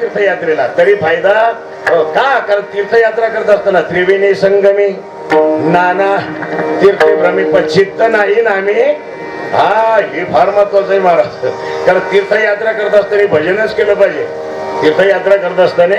तीर्थयात्रेला. तरी फायदा हो, का? कारण तीर्थयात्रा करत असताना त्रिवेणी संगमी नाना तीर्थभ्रमी पश्चित नाही ना आम्ही? हा हे फार महत्वाचं आहे महाराज. कारण तीर्थयात्रा करत असताना भजनच केलं पाहिजे. तीर्थयात्रा करत असताना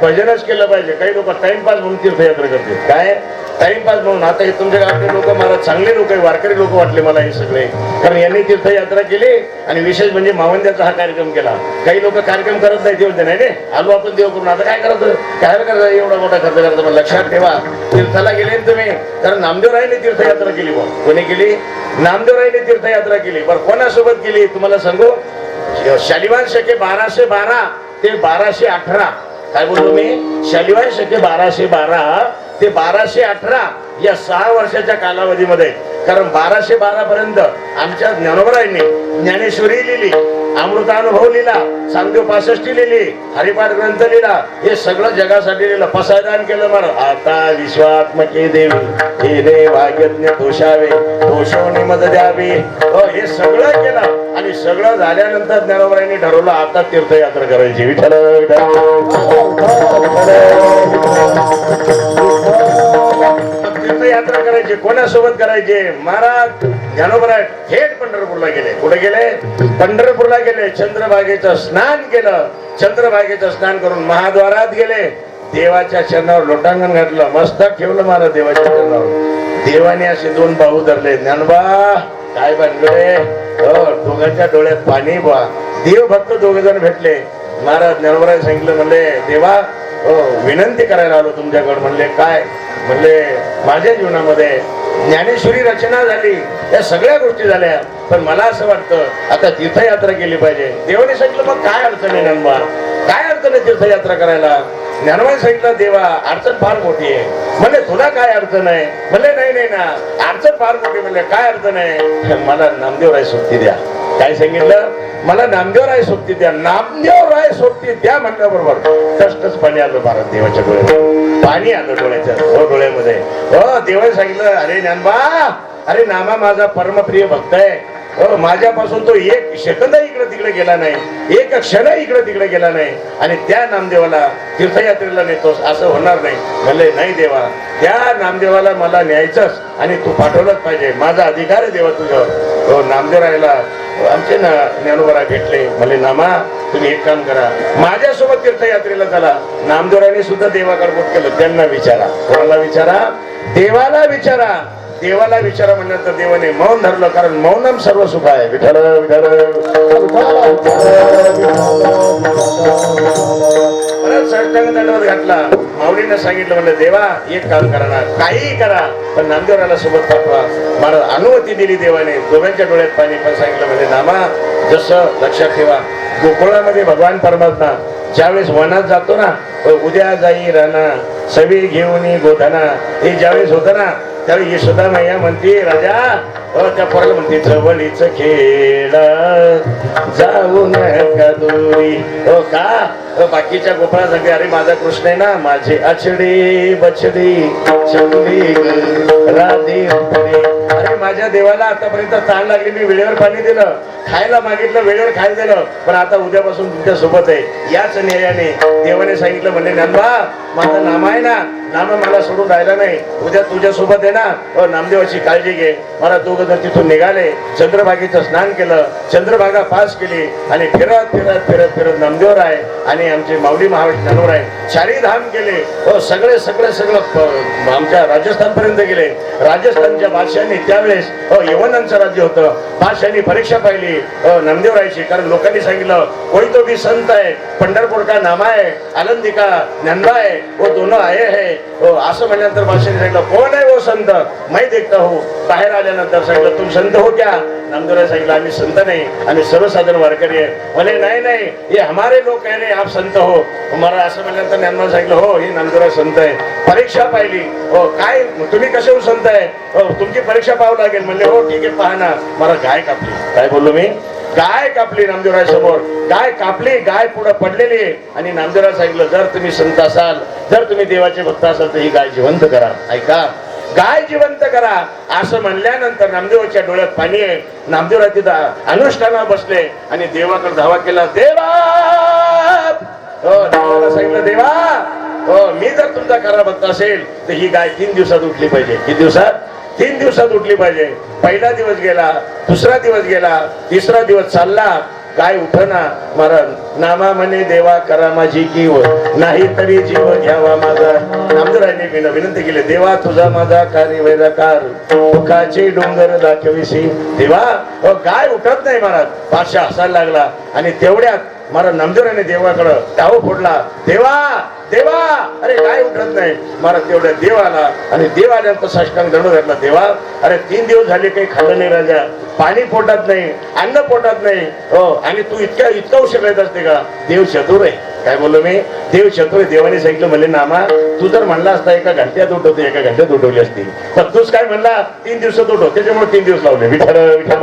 भजनच केलं पाहिजे. काही लोक टाइमपास म्हणून तीर्थयात्रा करते काय? टाइमपास म्हणून. आता हे तुमच्या गावातले लोक मला चांगले लोक आहे वारकरी लोक वाटले मला हे सगळे. कारण यांनी तीर्थयात्रा केली आणि विशेष म्हणजे मावंद्याचा हा कार्यक्रम केला. काही लोक कार्यक्रम करत नाही देव नाही. रे आलो आपण देव करून. आता काय करायचं काय करायचं एवढा मोठा खर्च करायचा मला लक्षात ठेवा तीर्थाला गेले ना तुम्ही कारण नामदेवरायने तीर्थयात्रा केली बा कोणी केली? नामदेवरायने तीर्थयात्रा केली. बरं कोणासोबत केली? तुम्हाला सांगू? शालिवान शके बाराशे बारा. ते बाराशे अठरा. काय बोललो मी? शनिवार शके बाराशे बारा. ते बाराशे अठरा या सहा वर्षाच्या कालावधीमध्ये. कारण बाराशे बारा पर्यंत आमच्या ज्ञानोबरायांनी ज्ञानेश्वरी लिहिली. अमृतानुभव लिहिला सांगदेव पासष्टी लिहिली हरिपाठ ग्रंथ लिहिला हे सगळं जगासाठी लिहिलं पसायदान केलं मार आता विश्वात्मके देवी हे दे भाग्यज्ञ दोषावे दोषो मत द्यावी. हे सगळं केलं आणि सगळं झाल्यानंतर ज्ञानोबरायांनी ठरवलं आता तीर्थयात्रा करायची. विठ्ठल. यात्रा करायची कोणासोबत करायचे? महाराज ज्ञानोबराय थेट पंढरपूरला गेले. कुठे गेले? पंढरपूरला गेले. चंद्रभागेचं स्नान केलं. चंद्रभागेचं स्नान करून महाद्वारात गेले. देवाच्या चरणावर लोटांगण घातलं. मस्तक ठेवलं महाराज देवाच्या चरणावर. देवाने असे दोन भाऊ धरले. ज्ञानबा काय बनले दोघांच्या डोळ्यात पाणी बा देव भक्त दोघ जण भेटले. महाराज ज्ञानोबराय सांगितलं म्हणले देवा विनंती करायला आलो तुमच्याकडे. म्हणले काय? म्हणले माझ्या जीवनामध्ये ज्ञानेश्वरी रचना झाली या सगळ्या गोष्टी झाल्या. पण मला असं वाटतं आता तीर्थयात्रा केली पाहिजे. देवाने सांगितलं मग काय अडचण आहे नंबर काय अडचण आहे तीर्थयात्रा करायला? ज्ञानवाने सांगितलं देवा अडचण फार मोठी आहे. म्हणले तुला काय अडचण आहे? म्हणजे नाही नाही ना अडचण फार मोठी म्हणले काय अडचण आहे? मला नामदेवराय सुट्टी द्या. काय सांगितलं? मला नामदेव राय सोबती द्या. नामदेव राय सोबती द्या म्हटल्याबरोबर कष्टच पाणी आलं भारत देवाच्या डोळ्यात. पाणी आलं डोळ्याच्या डोळ्यामध्ये. हो देवाने सांगितलं अरे ज्ञानबा अरे नामा माझा परमप्रिय भक्त आहे. हो माझ्यापासून तो एक सेकंद इकडे तिकडे गेला नाही एक क्षण इकडे तिकडे गेला नाही. आणि त्या नामदेवाला तीर्थयात्रेला नेतोस असं होणार नाही. भले नाही देवा त्या नामदेवाला मला न्यायचंच आणि तू पाठवलंच पाहिजे. माझा अधिकार आहे देवा तुझ्यावर. हो नामदेवरायला आमचे ना ज्ञानोबरा भेटले. म्हणले नामा तुम्ही एक काम करा. माझ्यासोबत तीर्थयात्रेला चला. नामदेवराने सुद्धा देवाकडे केलं. त्यांना विचारा कोणाला विचारा? देवाला विचारा. देवाला विचारा म्हणल्यानंतर देवाने मौन धरलं कारण मौनम सर्व सुख आहे विठल विठल परत दंडवत घातला. माऊलीनं सांगितलं म्हणलं देवा एक काम करा ना करा पण नामदेवराला सोबत पाठवा. मला अनुमती दिली देवाने. दोघांच्या डोळ्यात पाणी पण सांगितलं म्हणजे नामा जसं लक्षात ठेवा. गोकुळामध्ये भगवान परमात्मा ज्यावेळेस वनात जातो ना उद्या जाई राणा सवी घेऊन गोधना. हे ज्यावेळेस होतं ना त्यावेळी यशोदा मैया म्हणते राजा अ, त्या पोराला म्हणते जवळीच खेळ. जाऊ नका दोरी. हो का? बाकीच्या गोपाळा सांगते अरे माझा कृष्ण आहे ना माझे अछडी बछडी चवली राधे अरे माझ्या देवाला आतापर्यंत ताण लागली मी वेळेवर पाणी दिलं खायला मागितलं वेळेवर खायला दिलं पण आता उद्यापासून तुमच्यासोबत आहे. याच न्यायाने देवाने सांगितलं म्हणले नंदा माझा नाम आहे ना नाम मला सोडून राहिला नाही. उद्या तुझ्या सोबत आहे ना नामदेवाची काळजी घे. मला दोघं जर तिथून निघाले चंद्रभागेचं स्नान केलं चंद्रभागा पास केली आणि फिरत फिरत फिरत फिरत नामदेवराय आणि आमचे माऊली महावीर आहे चारी धाम केले अ, हो, सगळे सगळे सगळं आमच्या राजस्थान पर्यंत गेले. राजस्थानच्या बादशाने त्यावेळेस हो, यवनांचं राज्य होतं. बादशाने परीक्षा पाहिली. अ, नामदेवरायची कारण लोकांनी सांगितलं कोणी तो भी संत आहे पंढरपूर का नामा आहे आनंदी का ज्ञानबा है वो दोनों आए है. असं म्हणल्यानंतर बादशाने सांगितलं कोण आहे वो संत? माहीत देखता हो. बाहेर आल्यानंतर सांगितलं तुम संत हो क्या? नामदेवराय सांगितलं आम्ही संत नाही आम्ही सर्वसाधारण वारकरी आहे. भले नाही नाही हे हमारे लोक आहे रहे आप संत हो. मला असं म्हणल्यानंतर ज्ञानबा सांगितलं हो ही नामदेवराय संत आहे. परीक्षा पाहिली. हो काय? तुम्ही कसे संत आहे? हो तुमची परीक्षा पाहावं लागेल. म्हणले हो ठीक आहे पहा ना मला गाय कापली. काय बोललो मी? गाय कापली नामदेवराय समोर. गाय कापली गाय पुढे पडलेली आहे. आणि नामदेवराय सांगितलं जर तुम्ही संत असाल जर तुम्ही देवाचे भक्त असाल तर ही गाय जिवंत करा. ऐका. गाय जिवंत करा. असं म्हणल्यानंतर नामदेवाच्या डोळ्यात पाणी आहे. नामदेवराय तिथं अनुष्ठाना बसले आणि देवाकडे धावा केला देवा हो म्हटलं देवा! हो मी जर तुमचा खरा भक्त असेल तर ही गाय तीन दिवसात उठली पाहिजे. किती दिवसात? तीन दिवसात उठली पाहिजे. पहिला दिवस गेला दुसरा दिवस गेला तिसरा दिवस चालला काय उठना मरण. नामा म्हणे देवा करा माझी कीव नाही तरी जीव घ्यावा माझा. नामदेवरायांनी मी विनंती केली देवा तुझा माझा कार्य वैराकार. दुःखाचे डोंगर दाखविसी देवा अहो, गाय उठत नाही महाराज. पाचशे हसायला लागला. आणि तेवढ्यात महाराज नामदेवराने देवाकडं टाव फोडला. देवा देवा! अरे काय उठत नाही? महाराज तेवढ्या देव आला आणि देव आल्यानंतर साष्टांग दंड घातला. देवा अरे तीन दिवस झाले काही खाल्लं नाही राजा. पाणी पोटात नाही अन्न पोटात नाही. हो आणि तू इतक्या इतका उशीर येत असते का? देव चतुर आहे काय बोललो मी? देव चतुर आहे देवाने सांगितलं म्हणले नामा तू जर म्हणला असता एका घंट्यात उठवते एका घंट्यात उठवली असती. पण तूच काय म्हणला तीन दिवसात उठव. त्याच्यामुळे तीन दिवस लावले. विठाल विठाल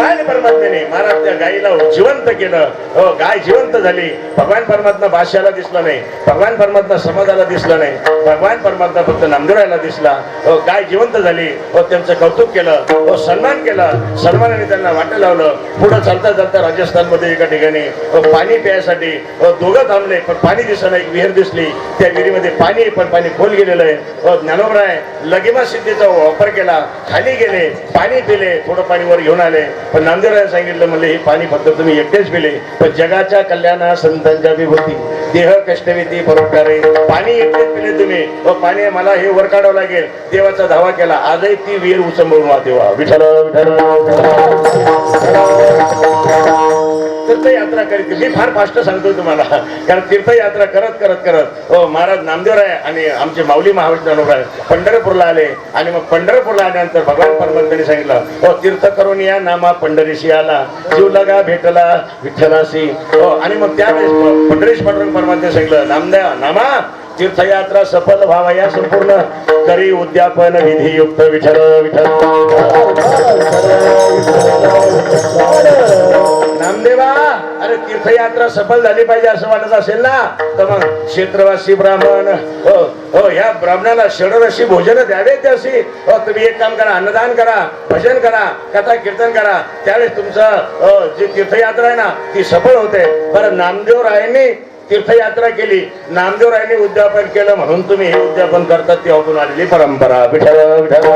भगवान परमात्म्याने महाराज त्या गायीला जिवंत केलं. हो गाय जिवंत झाली. भगवान परमात्मा बादशाला दिसला नाही. भगवान परमात्मा समाजाला दिसला नाही. भगवान परमात्मा फक्त नामदेवायला दिसला. हो गाय जिवंत झाली. हो त्यांचं कौतुक केलं. हो सन्मान केला. सन्मानाने त्यांना वाटं लावलं. पुढं चालता चालता राजस्थानमध्ये एका ठिकाणी हो, पाणी प्यायसाठी हो, दोघं थांबले पण पाणी दिसलं एक विहीर दिसली. त्या विहिरीमध्ये पाणी पण पाणी खोल गेलेलं आहे. हो, ज्ञानोबराय लगेमा सिद्धीचा वापर केला. खाली गेले पाणी पिले थोडं पाणी वर घेऊन आले. पण नामदेवरायने सांगितलं म्हणले हे पाणी फक्त तुम्ही एकटेच पिले पण जगाच्या कल्याणा संतांच्या विभूती देह कष्टविधी परोपकारे पाणी एकटेच पिले तुम्ही. व पाणी मला हे वर काढावं लागेल. देवाचा धावा केला. आजही ती वीर उचंबळून वा. देवा विठ्ठल विठ्ठल. तीर्थयात्रा करीत मी फार फास्ट सांगतो तुम्हाला. कारण तीर्थयात्रा करत करत करत हो, महाराज नामदेवराय आणि आमचे माऊली महाविष्णुराय पंढरपूरला आले. आणि मग पंढरपूरला आल्यानंतर भगवान परमात्म्याने सांगितलं हो तीर्थ करून या नामा पंढरीशी आला जीव लगा भेटला विठ्ठलाशी हो आणि मग त्यावेळेस पंढरीश पांडुरंग परमात्म्याने सांगितलं नामदेव नामा तीर्थयात्रा सफल व्हावा या संपूर्ण करी उद्यापन विधी युक्त विठ्ठल विठ्ठल. नामदेवा अरे तीर्थयात्रा सफल झाली पाहिजे असं वाटत असेल ना? तर मग क्षेत्रवासी ब्राह्मण हो हो ह्या ब्राह्मणाला षडरशी भोजन द्यावे त्याशी हो तुम्ही एक काम करा अन्नदान करा भजन करा कथा कीर्तन करा. त्यावेळेस तुमचं हो, जी तीर्थयात्रा आहे ना ती सफल होते. बरं नामदेव रायनी तीर्थयात्रा केली. नामदेव रायांनी उद्यापन केलं म्हणून तुम्ही हे उद्यापन करतात ती अजून आलेली परंपरा. विठ्ठल विठ्ठल.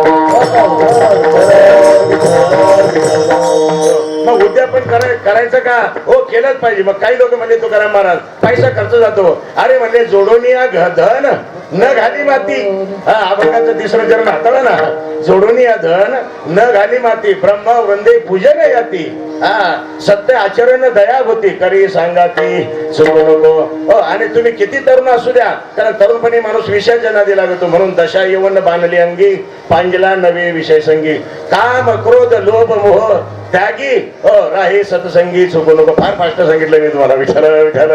मग उद्यापन कराय करायचं का? हो केलंच पाहिजे. मग काही लोक म्हणले तुकाराम महाराज पैसा खर्च जातो. अरे म्हणले जोडोनी धन न घाली माती. हा अभंगाचं तिसरं चरण हाताळलं ना. जोडून या धन न घाली माती. ब्रह्म वृंदे पूजन याती. हा सत्य आचरण दया होती करी सांगा ती. चुकू नको. हो आणि तुम्ही किती तरुण असू द्या. कारण तरुणपणी माणूस विषयाच्या नादी लागतो. म्हणून दशा येऊन बांधली अंगी पांजला नवे विषय संगी. काम क्रोध लोभ मोह त्यागी. हो राही सतसंगी चुकू नको. फार फास्ट सांगितलं मी तुम्हाला. विचार विचार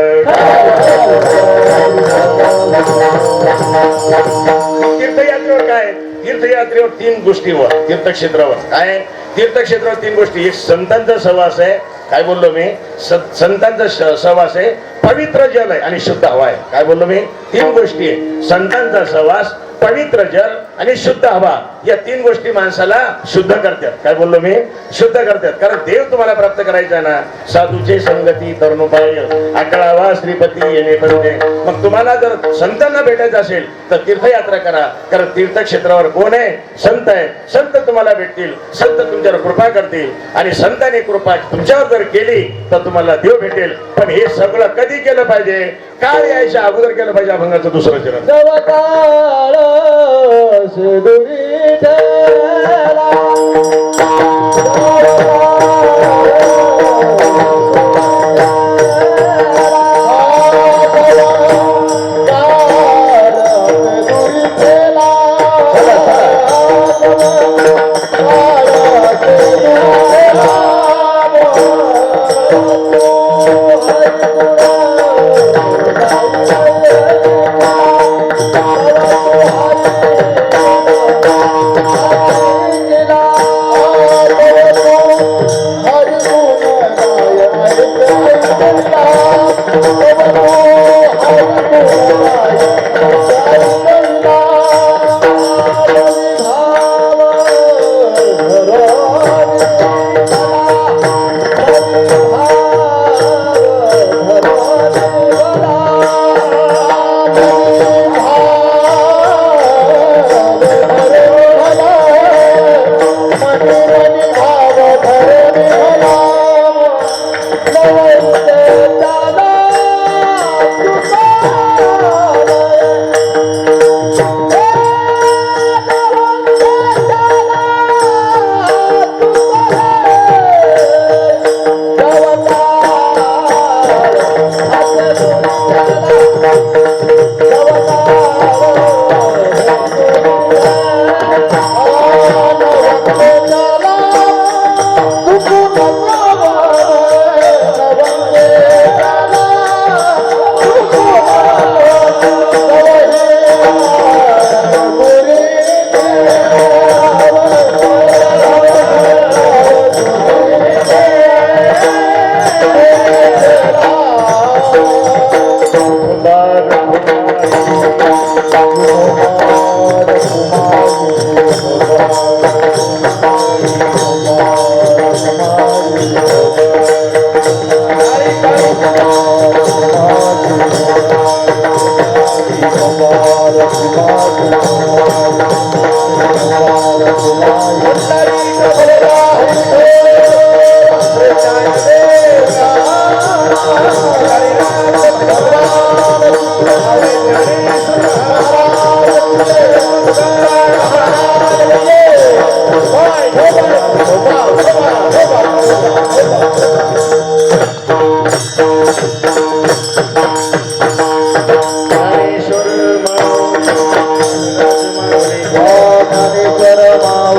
तीर्थयात्रेवर काय? तीर्थयात्रेवर तीन गोष्टीवर तीर्थक्षेत्रावर. काय? तीर्थक्षेत्रावर तीन गोष्टी. एक संतांचा सहवास आहे. काय बोललो मी? संतांचा सहवास आहे. पवित्र जल आहे आणि शुद्ध हवा आहे. काय बोललो मी? तीन गोष्टी आहे संतांचा सहवास पवित्र जल आणि शुद्ध हवा या तीन गोष्टी माणसाला शुद्ध करतात. काय बोललो मी? शुद्ध करतात. कारण देव तुम्हाला प्राप्त करायचा आहे ना. साधूचे संगती तरुणोपाय अकळावा श्रीपती येणे पडते. मग तुम्हाला जर संतांना भेटायचं असेल तर तीर्थयात्रा करा. कारण तीर्थक्षेत्रावर कोण आहे? संत आहे संत तुम्हाला भेटतील. संत तुमच्यावर कृपा करतील. आणि संतांनी कृपा तुमच्यावर जर केली तर तुम्हाला देव भेटेल. पण हे सगळं कधी केलं पाहिजे? काय यायच्या अगोदर केलं पाहिजे अभंगाचं दुसरं चरण? जवकाळ सुदुरी ठेला.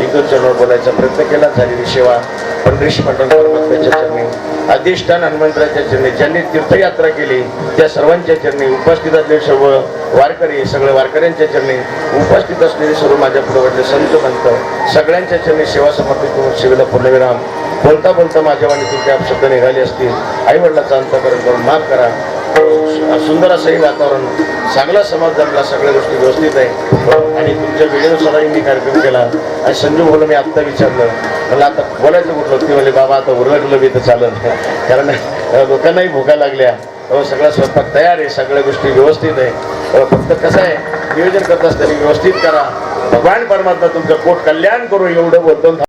इथं चरण बोलायचा प्रयत्न केला झालेली सेवा. पंढरीश मंडळ चरणी अधिष्ठान हनुमंतराच्या चरणी ज्यांनी तीर्थयात्रा केली त्या सर्वांच्या चरणी उपस्थित असलेले सर्व वारकरी सगळ्या वारकऱ्यांच्या चरणी उपस्थित असलेले सर्व माझ्या पुढे संत मंत सगळ्यांच्या चरणी सेवा समर्पित करून सेवेला पूर्णविराम. बोलता बोलता माझ्या वाणी तुमच्या शब्द निघाले असतील. आई वडिलाचा अंतकरण करून माफ करा. सुंदर असंही वातावरण चांगला समाज जमला सगळ्या गोष्टी व्यवस्थित आहे. आणि तुमच्या वेळेनुसारही मी कार्यक्रम केला. आणि संजू बोल मी आत्ता विचारलं मला आता बोलायचं कुठलं? ते म्हणजे बाबा आता उरगलं मी तर चालत कारण लोकांनाही भुका लागल्या. सगळा स्वयंपाक तयार आहे सगळ्या गोष्टी व्यवस्थित आहे. फक्त कसं आहे नियोजन करत असताना व्यवस्थित करा. भगवान परमात्मा तुमचं पोट कल्याण करू एवढं बोलतो